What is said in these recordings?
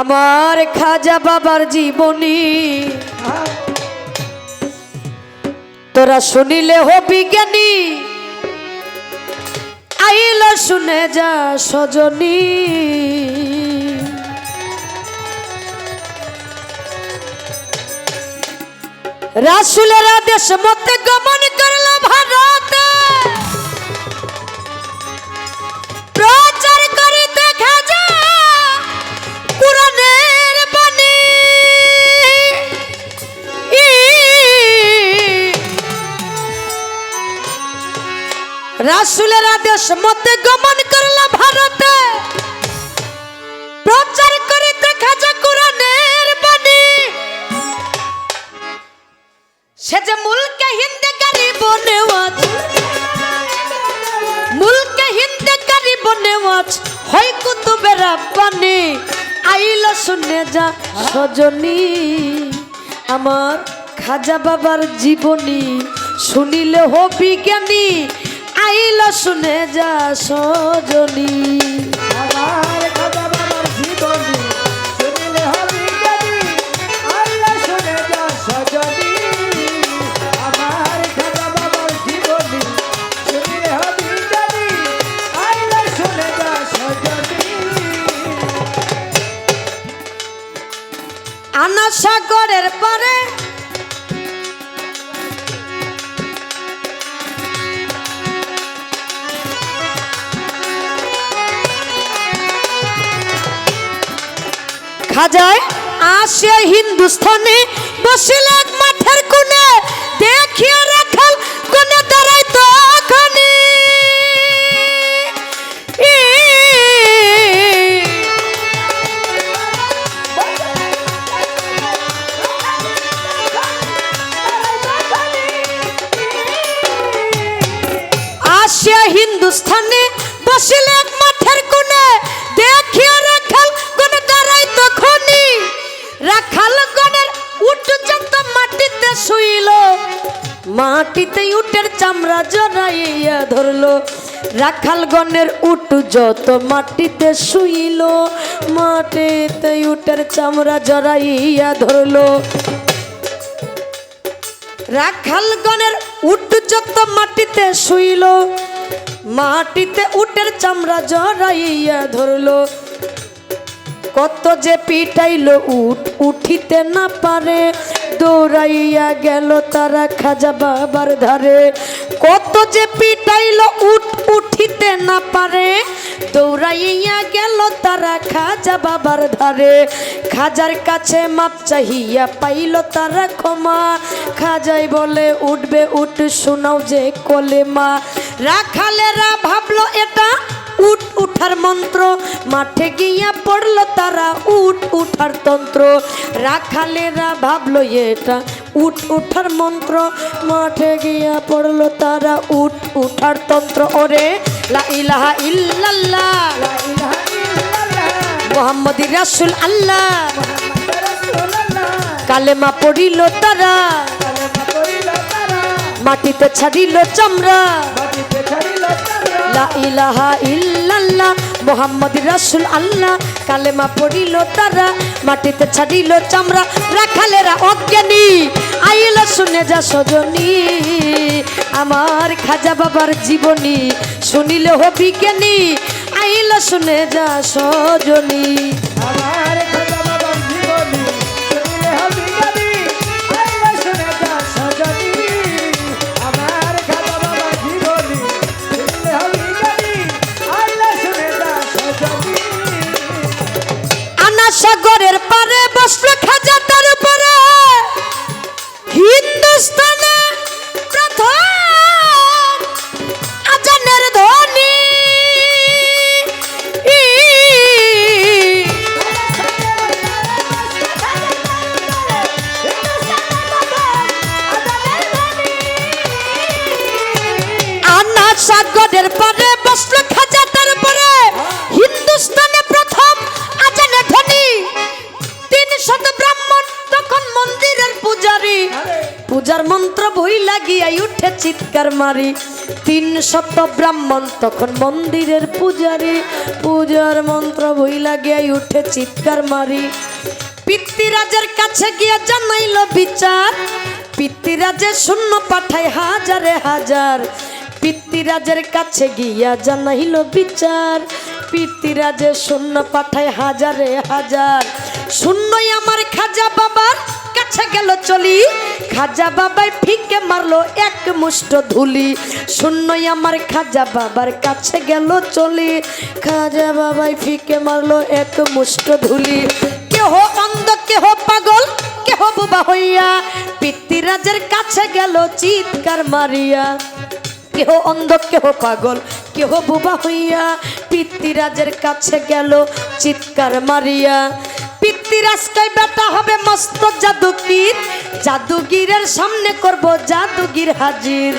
আমার খাজা বাবার জীবনী। তোরা শুনিলে হবি জ্ঞানী আইল শুনে যা সজনী। রাসুলের আদেশ মতে গমন মতে গমন করল ভারতে। প্রচার করিতে খাজা কোরআনের বাণী। সে যে মুলকে হিন্দে গরিব নেওয়াজ মুলকে হিন্দে গরিব নেওয়াজ হয় কুতুবে রাব্বানি আইল শুনে যা সজনী, আমার খাজা বাবার জীবনী, শুনিলে হবি জ্ঞানী আইল শুনে যা সজনী। আমার খাজা বাবার জীবনী শুনিলে হবি জ্ঞানী আল্লাহ শুনে যা সজনী। আমার খাজা বাবার জীবনী শুনিলে হবি জ্ঞানী আল্লাহ শুনে যা সজনী। আনা সাগরের পারে খাজায় আসে হিন্দুস্থানে বসিল এক মাঠের কোণে, দেখিয়া রাখাল কোণে হিন্দুস্থানে বসিল এক মাঠের কোণে, দেখিয়া শুইল, মাটিতে উটের চামড়া জড়াইয়া ধরলো। রাখাল গণের উট যত মাটিতে শুইল, মাটিতে উটের চামড়া জড়াইয়া ধরলো। রাখাল গণের উট যত মাটিতে শুইল, মাটিতে উটের চামড়া জড়াইয়া ধরলো। কত যে পিটাইল উট, উঠিতে না পারে দৌড়াইয়া গেল তারা খাজা বাবার ধারে। কত যে পিটাইল উট উঠিতে না পারে। দৌড়াইয়া গেল তারা খাজা বাবার ধারে। খাজার কাছে মাপ চাহিয়া পাইল তারা ক্ষমা। খাজাই বলে, উঠবে, উঠ, শোনাও যে কলে মা রাখালেরা ভাবলো, এটা উঠ উঠার মন্ত্র। মাঠে গিয়া পড়ল তারা উঠ উঠার তন্ত্র, রাখালেরা ভাবলো এটা। উঠ উঠার মন্ত্র, মাঠে গিয়া পড়ল তারা। উঠ উঠার তন্ত্র, ওরে লা ইলাহা ইল্লাল্লাহ। মোহাম্মদ রাসুল আল্লাহ। কালেমা পড়িল তারা। মাটিতে ছাড়িল চামড়া। লা ইলাহা ইল্লাল্লাহ মোহাম্মদ রাসুল আল্লাহ। কালেমা পড়িল তারা, মাটিতে ছাড়িল চামড়া। রাখালেরা অজ্ঞানী, আইল শুনে যা সজনী। আমার খাজা বাবার জীবনী শুনিলে হবি জ্ঞানী আইল শুনে যা সজনী। আমার আনা উঠে চিৎকার মারি। তিন শত ব্রাহ্মণ তখন মন্দিরের পূজারি। পূজার মন্ত্র বইলা গিয়ে উঠে চিৎকার মারি। পিতৃরাজের কাছে গিয়ে জানাইল বিচার। পিতৃরাজের শূন্য পাঠায় হাজারে হাজার। পিতৃরাজের কাছে গিয়া জানাইল বিচার। পিতৃরাজের শূন্য পাঠায় হাজারে হাজার। শূন্যই আমার খাজা বাবার কাছে গেল চলি, খাজা বাবাই ফিকে মারলো এক মুষ্ট ধুলি। শূন্যই আমার খাজা বাবার কাছে গেল চলি, খাজা বাবাই ফিকে মারলো এক মুষ্ট ধুলি। কেহ অন্ধ, কেহ পাগল, কেহ বোবা হইয়া, পিতৃরাজের কাছে গেল চিৎকার মারিয়া। কেহ অন্ধ, কেহ পাগল, কেহ বোবা হইয়া, পিতৃরাজের কাছে গেল চিৎকার মারিয়া। পিতৃরাজ কয় বেটা হবে মস্ত জাদুগির। জাদুগিরের সামনে করব জাদুগির হাজির।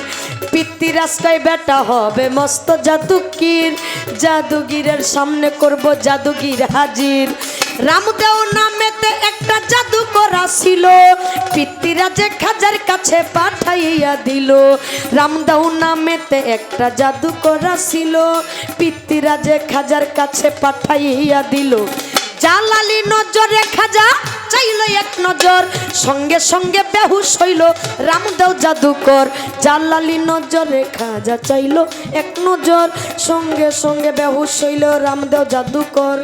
পিতৃরাজ কয় বেটা হবে মস্ত জাদুগির। জাদুগিরের সামনে করব জাদুগির হাজির। রামদেও নামেতে একটা জাদু করা ছিল পিতৃরাজে খাজার কাছে পাঠাইয়া দিল। রামদাউ নামেতে একটা জাদু করা ছিল পিতৃরাজে খাজার কাছে পাঠাইয়া দিল। জালালি নজরে খাজা চাইল এক নজর। সঙ্গে সঙ্গে বেহুশ হইল, রামদেও জাদুকর। জালালি নজরে খাজা চাইল এক নজর। সঙ্গে সঙ্গে বেহুশ হইল, রামদেও জাদুকর।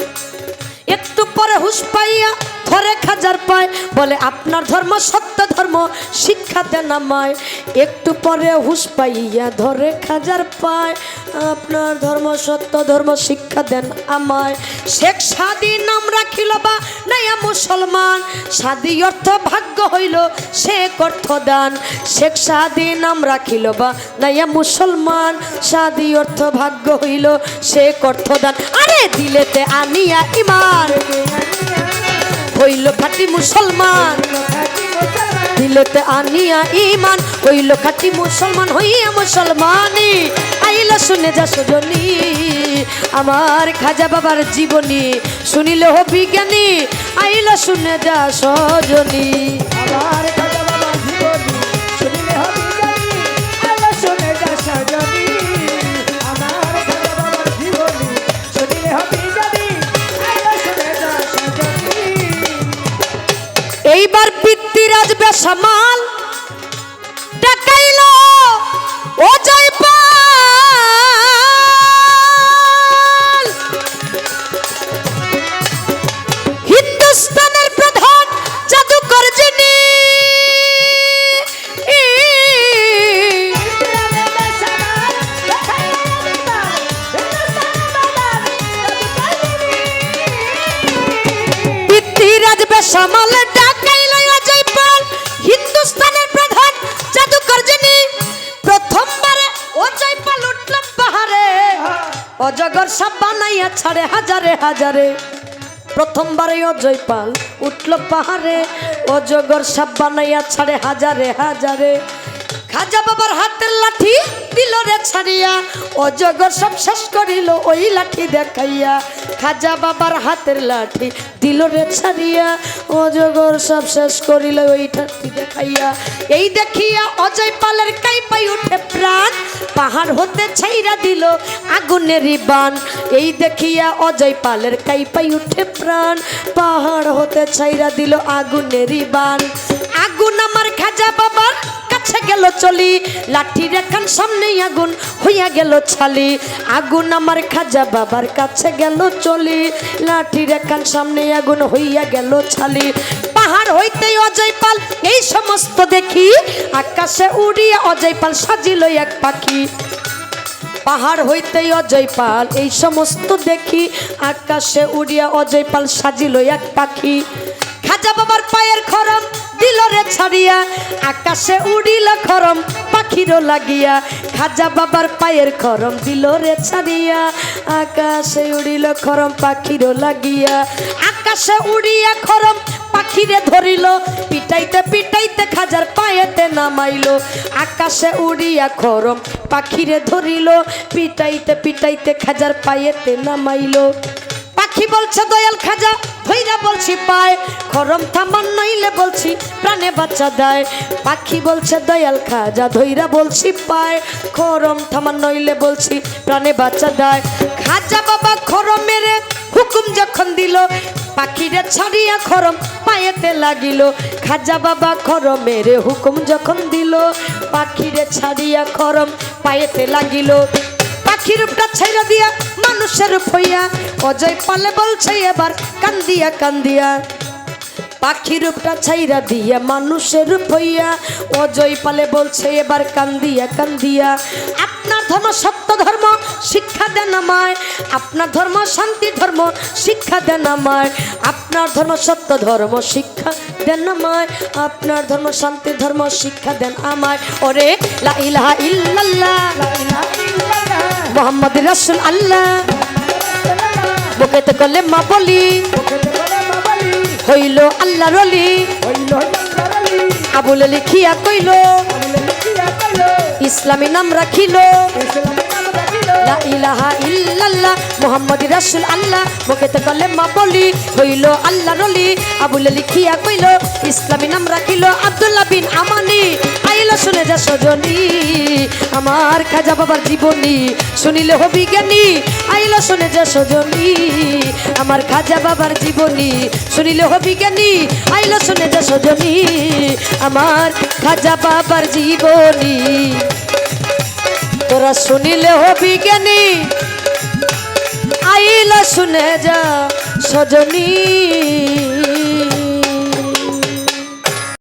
একটু পরে হুশ পাইয়া ধরে খাজার পায়, বলে, আপনার ধর্ম সত্য ধর্ম শিক্ষা দেন আমায় একটু পরে হুশ পাইয়া ধরে খাজার পায়, আপনার ধর্ম সত্য ধর্ম শিক্ষা দেন আমায় শেখ সাদি নাম রাখিল বা নাইয়া মুসলমান। সাদি অর্থ ভাগ্য হইল শেখ অর্থ দান। শেখ সাদি নাম রাখিল বা নাইয়া মুসলমান। সাদি অর্থ ভাগ্য হইল শেখ অর্থ দান। আরে, দিলেতে আনিয়া ইমান। হইল খাটি মুসলমান। দিলেতে আনিয়া ইমান হইল খাটি মুসলমান, হইয়া মুসলমানি আইল শুনে যা সজনি, আমার খাজা বাবার জীবনী। শুনিল হো বিজ্ঞানী, আইল শুনে যা সজনী। আমার পিতৃরাজ বেসামাল ডাকাইল ও জয়পাল হিন্দুস্তানের প্রধান জাদুকর যিনি পৃথ্বীরাজ বেসামাল অজগর সব বানাইয়া ছাড়ে, হাজারে হাজারে। প্রথমবারে অজয় পাল উঠল পাহাড়ে, অজগর সাপ বানাইয়া ছাড়ে, হাজারে হাজারে। খাজা বাবার হাতের লাঠি দিল রে ছাড়িয়া। অজগর সব শেষ করিল ওই লাঠি দেখাইয়া। খাজা বাবার হাতের লাঠি দিল রে ছাড়িয়া। অজগর সব শেষ করিল ওই লাঠি দেখাইয়া। এই দেখিয়া অজয় পালের কাই পাই উঠে প্রাণ। পাহাড় হতে ছাইরা দিল আগুনের বান এই দেখিয়া অজয় পালের কাই পাই উঠে প্রাণ। পাহাড় হতে ছাইরা দিল আগুনের বান আগুন আমার খাজা বাবার কাছে গেল চলি লাঠি রেখান সামনে আগুন হইয়া গেল ছালি। আগুন আমার খাজা বাবার কাছে গেল চলি লাঠি রেখান সামনে আগুন হইয়া গেল ছালি। পাহাড় হইতে অজয় পাল, এই সমস্ত দেখি, আকাশে উড়িয়া অজয় পাল সাজিল এক পাখি। পাহাড় হইতেই অজয় পাল, এই সমস্ত দেখি, আকাশে উড়িয়া অজয় পাল সাজিল এক পাখি। খাজা বাবার পায়ের খরম দিল রে ছাড়িয়া, আকাশে উড়িল খরম পাখির লাগিয়া, খাজা বাবার পায়ের খরম দিল রে ছাড়িয়া, আকাশে উড়িল খরম পাখির লাগিয়া, আকাশে উড়িয়া খরম, পাখিরে ধরিল, পিটাইতে পিটাইতে খাজার পায়েতে নামাইল, আকাশে উড়িয়া খরম, পাখিরে ধরিল, পিটাইতে পিটাইতে খাজার পায়েতে নামাইল। পাখি বলছে, দয়াল খাজা, ভৈরা বলছি, পায়। খরম থামান নইলে বলছি, প্রাণে বাচ্চা দেয়। পাখি বলছে, দয়াল খাজা ধৈরা বলছি, পায়। খরম থামান নইলে বলছি, প্রাণে বাচ্চা দেয়। খাজা বাবা খরম মেরে হুকুম যখন দিল, পাখিরে ছাড়িয়া খরম পায়েতে লাগিল। খাজা বাবা খরম মেরে হুকুম যখন দিল, পাখিরে ছাড়িয়া খরম পায়েতে লাগিল। পাখির উপটা ছেড়ে দিয়া মানুষের ফইয়া অজয় পালে বলছে এবার কান্দিয়া কান্দিয়া। পাখি রূপটা ছাইরা দিয়া মানুষের ফইয়া অজয় পালে বলছে এবার কান্দিয়া কান্দিয়া। আপনার ধর্ম সত্য ধর্ম, শিক্ষা দেন আমায়। আপনার ধর্ম শান্তি ধর্ম, শিক্ষা দেন আমায়। আপনার ধর্ম সত্য ধর্ম, শিক্ষা দেন আমায়। আপনার ধর্ম শান্তি ধর্ম, শিক্ষা দেন আমায়। ওরে লা ইলাহা ইল্লাল্লাহ। মোহাম্মদ রাসুল আল্লাহ। বুকেতে করলে মা বলি। হইল আল্লাহ রলি। আবুলে লিখিয়া কইল। ইসলামী নাম রাখিল। লা ইলাহা ইল্লাল্লাহ মোহাম্মদ রাসুল আল্লাহ। বুকেতে করলে মা বলি। হইল আল্লাহ রলি। আবুলে লিখিয়া কইল। ইসলামী নাম রাখিল আব্দুল্লাহ বিন আমানি। আইল শুনে যা সজনী, আমার খাজা বাবার জীবনী শুনিলে হবি জ্ঞানী। আইল শুনে যা সজনী, আমার খাজা বাবার জীবনী শুনিলে হবি জ্ঞানী। আইল শুনে যা সজনী, আমার খাজা বাবার জীবনী। তোরা শুনিলে হবি জ্ঞানী, আইলা শুনে যা সজনী।